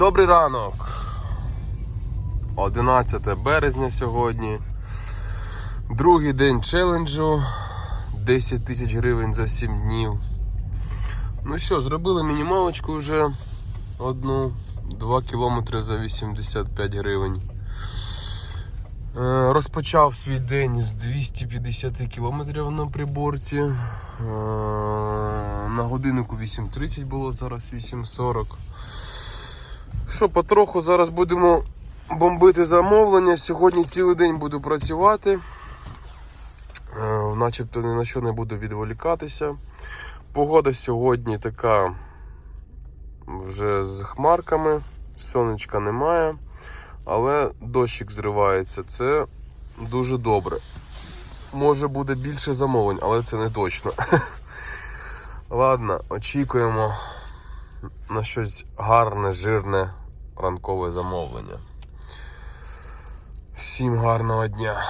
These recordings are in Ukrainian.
Добрий ранок. 11 березня сьогодні. Другий день челенджу. 10 тисяч гривень за 7 днів. Ну що, зробили мінімалочку вже одну. 2 кілометри за 85 гривень. Е, Розпочав свій день з 250 кілометрів на приборці. Е, На годиннику 8.30 було, зараз 8.40. Що, потроху зараз будемо бомбити замовлення. Сьогодні цілий день буду працювати. Е, Начебто ні на що не буду відволікатися. Погода сьогодні така вже з хмарками, сонечка немає, але дощик зривається. Це дуже добре. Може буде більше замовлень, але це не точно. Ладно, очікуємо на щось гарне, жирне ранкове замовлення. Всім гарного дня.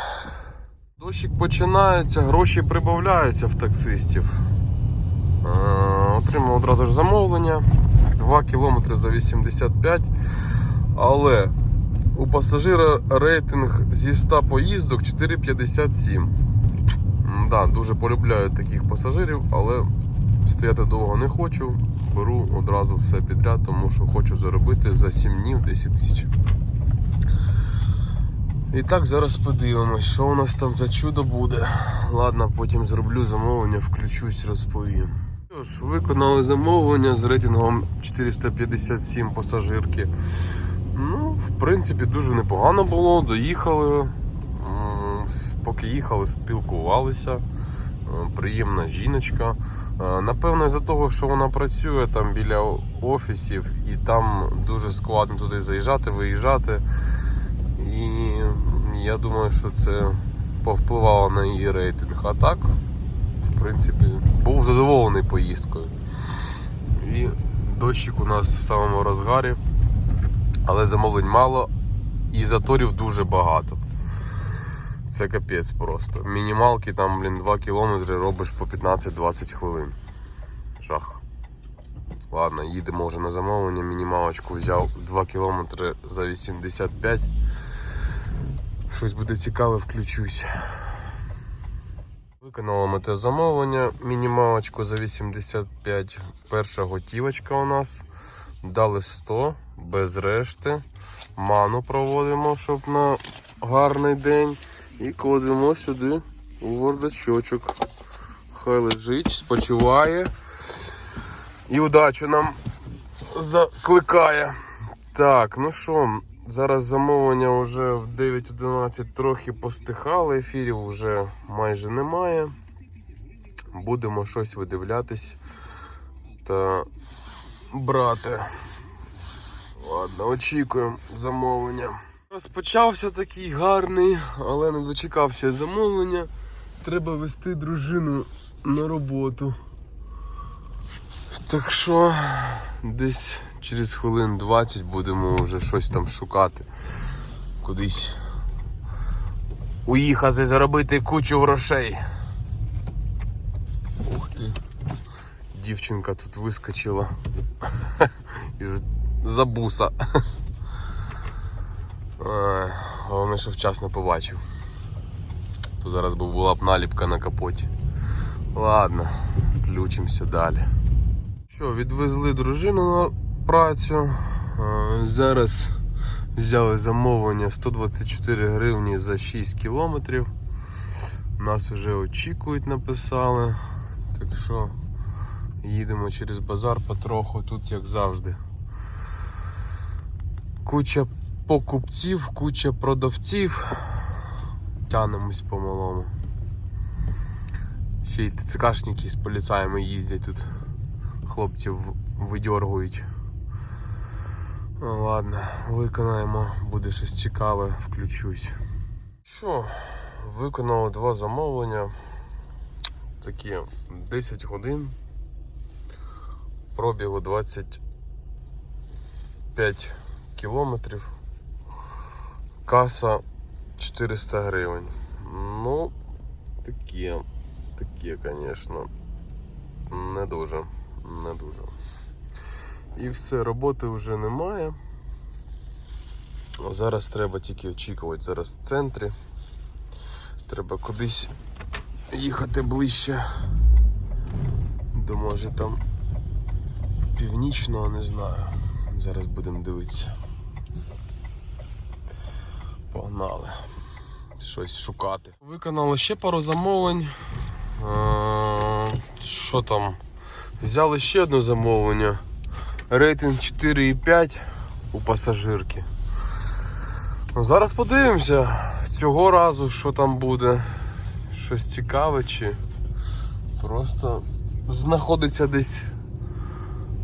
Дощик починається, гроші прибавляються в таксистів. Е, Отримав одразу ж замовлення. 2 км за 85. Але у пасажира рейтинг зі 100 поїздок 4,57. М, Да, дуже полюбляю таких пасажирів, але стояти довго не хочу. Беру одразу все підряд, тому що хочу заробити за 7 днів 10 тисяч. І так, зараз подивимось, що у нас там за чудо буде. Ладно, потім зроблю замовлення, включусь, розповім. Що ж, виконали замовлення з рейтингом 457 пасажирки. Ну, в принципі, дуже непогано було. Доїхали. Поки їхали, спілкувалися. Приємна жіночка. Е, Напевно, із-за того, що вона працює там біля офісів, і там дуже складно туди заїжджати, виїжджати. І я думаю, що це повпливало на її рейтинг. А так, в принципі, був задоволений поїздкою. І дощик у нас в самому розгарі, але замовлень мало і заторів дуже багато. Це капець просто. Мінімалки там, блін, 2 кілометри робиш по 15-20 хвилин. Жах. Ладно, їдемо вже на замовлення. Мінімалочку взяв 2 кілометри за 85. Щось буде цікаве, включусь. Виконала ми те замовлення. Мінімалочку за 85. Перша готівочка у нас. Дали 100 без решти. Ману проводимо, щоб на гарний день. І кладемо сюди у бардачочок. Хай лежить, спочиває. І удачу нам закликає. Так, ну що, зараз замовлення вже в 9.11 трохи постихало, ефірів вже майже немає. Будемо щось видивлятись та брати. Ладно, очікуємо замовлення. Розпочався такий гарний, але не дочекався замовлення. Треба вести дружину на роботу. Так що десь через хвилин 20 будемо вже щось там шукати. Кудись уїхати, заробити кучу грошей. Ух ти. Дівчинка тут вискочила із за буса. Ай, Головне, що вчасно побачив. То зараз би була б наліпка на капоті. Ладно, включимося далі. Що, відвезли дружину на працю. Е, Зараз взяли замовлення 124 гривні за 6 кілометрів. Нас вже очікують, написали. Так що їдемо через базар потроху, тут як завжди. Куча покупців, куча продавців. Тянемось по-малому. Ще й ТЦКшники з поліцаями їздять тут хлопців видьоргують. Ну, ладно, виконаємо, буде щось цікаве, включусь. Що, виконали два замовлення. Такі 10 годин. Пробігу 25 кілометрів. Каса 400 гривень. Ну, такі, такі, звісно, не дуже, не дуже. І все, роботи вже немає. Зараз треба тільки очікувати. Зараз в центрі. Треба кудись їхати ближче. До може там північного, не знаю. Зараз будемо дивитися. Погнали. Щось шукати. Виконали ще пару замовлень. Е, Що там? Взяли ще одне замовлення. Рейтинг 4,5 у пасажирки. Ну, зараз подивимося цього разу, що там буде. Щось цікаве чи просто знаходиться десь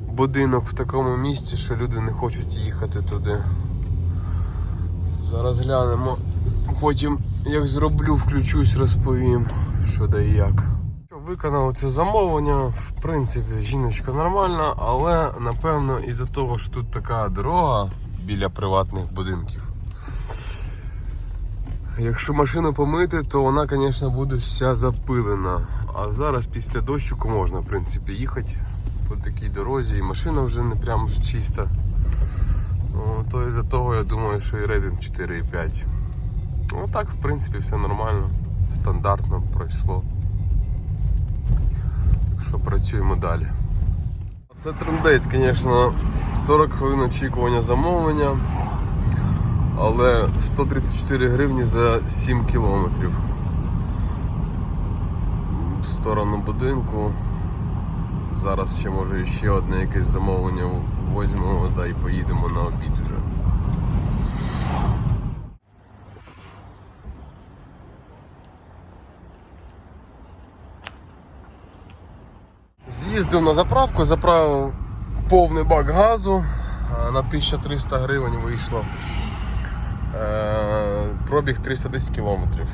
будинок в такому місці, що люди не хочуть їхати туди. Зараз глянемо. Потім, як зроблю, включусь, розповім, що да і як. Виконав це замовлення, в принципі, жіночка нормальна, але напевно із-за того, що тут така дорога біля приватних будинків. Якщо машину помити, то вона, звісно, буде вся запилена. А зараз після дощику можна, в принципі, їхати по такій дорозі, і машина вже не прям чиста. То із-за того я думаю, що і рейтинг 4,5. Ну так, в принципі, все нормально, стандартно пройшло. Так що працюємо далі. Це трендець, звісно, 40 хвилин очікування замовлення, але 134 гривні за 7 кілометрів. В сторону будинку. Зараз ще може ще одне якесь замовлення візьмемо да, і поїдемо на обід вже. З'їздив на заправку, заправив повний бак газу, на 1300 гривень вийшло. Е, Пробіг 310 кілометрів.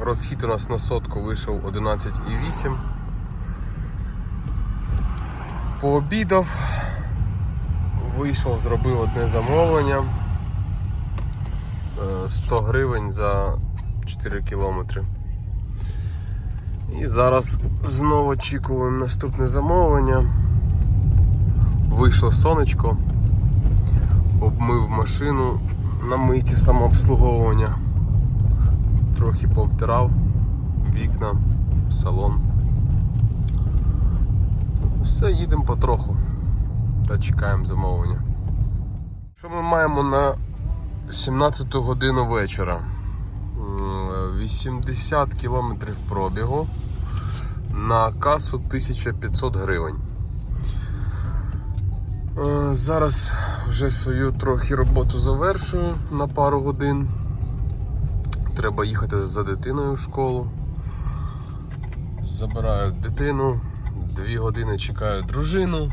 Розхід у нас на сотку вийшов 11,8. Пообідав, вийшов, зробив одне замовлення. Е, 100 гривень за 4 кілометри. І зараз знову очікуємо наступне замовлення. Вийшло сонечко, обмив машину на мийці самообслуговування. Трохи повтирав вікна, салон. Все, їдемо потроху та чекаємо замовлення. Що ми маємо на 17 годину вечора? 80 кілометрів пробігу на касу 1500 гривень. Е, Зараз вже свою трохи роботу завершую на пару годин. Треба їхати за дитиною в школу. Забираю дитину, дві години чекаю дружину.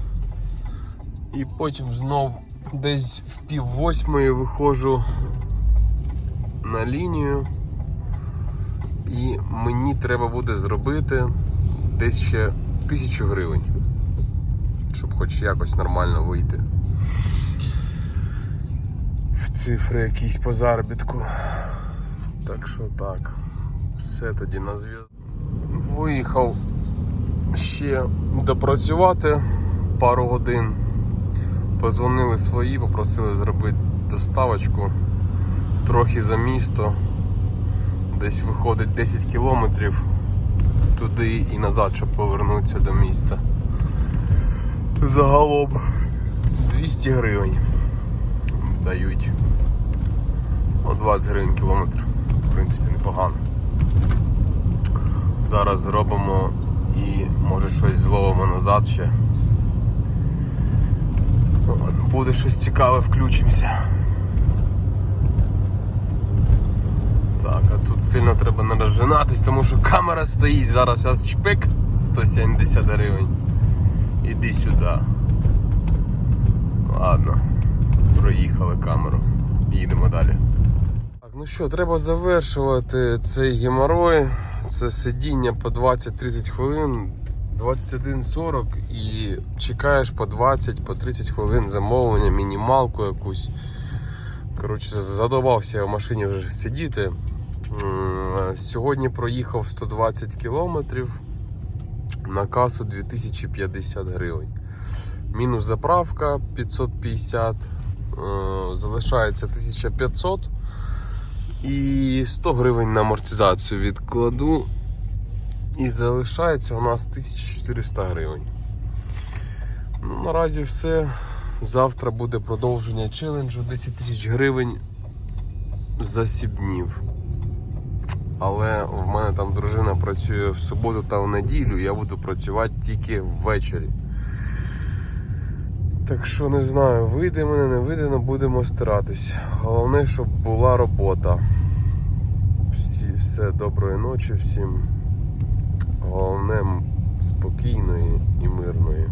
І потім знов десь в пів восьмої виходжу на лінію. І мені треба буде зробити десь ще тисячу гривень, щоб хоч якось нормально вийти. В цифри якісь по заробітку. Так що так. Все тоді на зв'язку. Виїхав ще допрацювати пару годин. Позвонили свої, попросили зробити доставочку трохи за місто. Десь виходить 10 кілометрів туди і назад, щоб повернутися до міста. Загалом 200 гривень дають. О 20 гривень кілометр. В принципі, непогано. Зараз зробимо і може щось зловимо назад ще. Буде щось цікаве, включимося. Так, а тут сильно треба не розжинатись, тому що камера стоїть. Зараз зараз чпик 170 гривень. Іди сюди. Ладно, проїхали камеру. Їдемо далі. Так, ну що, треба завершувати цей геморой. Це сидіння по 20-30 хвилин, 21.40 і чекаєш по 20 по 30 хвилин замовлення, мінімалку якусь. Коротше, задобався я в машині вже сидіти. Сьогодні проїхав 120 кілометрів на касу 2050 гривень. Мінус заправка 550, е, залишається 1500 і 100 гривень на амортизацію відкладу. І залишається у нас 1400 гривень. Ну, наразі все. Завтра буде продовження челенджу 10 тисяч гривень за 7 днів. Але в мене там дружина працює в суботу та в неділю, я буду працювати тільки ввечері. Так що не знаю, вийде мене, не вийде, але будемо старатись. Головне, щоб була робота. Всі, все доброї ночі всім. Головне спокійної і мирної.